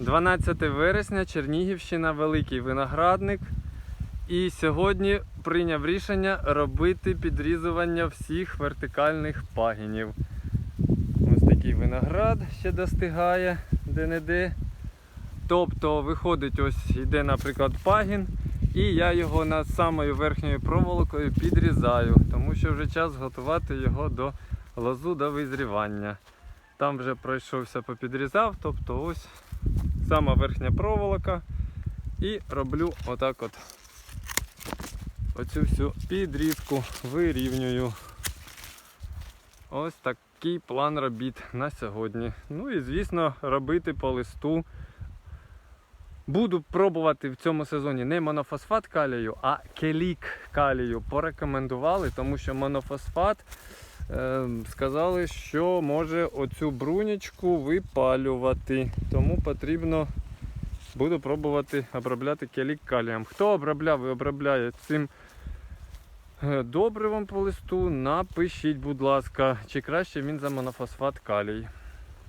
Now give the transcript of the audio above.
12 вересня, Чернігівщина, Великий Виноградник. І сьогодні прийняв рішення робити підрізування всіх вертикальних пагінів. Ось такий виноград ще достигає де-не-де. Тобто виходить, ось йде, наприклад, пагін, і я його над самою верхньою проволокою підрізаю, тому що вже час готувати його до лозу до визрівання. Там вже пройшовся, попідрізав, тобто ось сама верхня проволока. І роблю отак от оцю всю підрізку вирівнюю. Ось такий план робіт на сьогодні. Ну і звісно, робити по листу. Буду пробувати в цьому сезоні не монофосфат калію, а келік калію. Порекомендували, тому що монофосфат сказали, що може оцю брунічку випалювати. Тому потрібно буду пробувати обробляти келік калієм. Хто обробляв і обробляє цим е, добривом по листу, напишіть, будь ласка, чи краще він за монофосфат калій.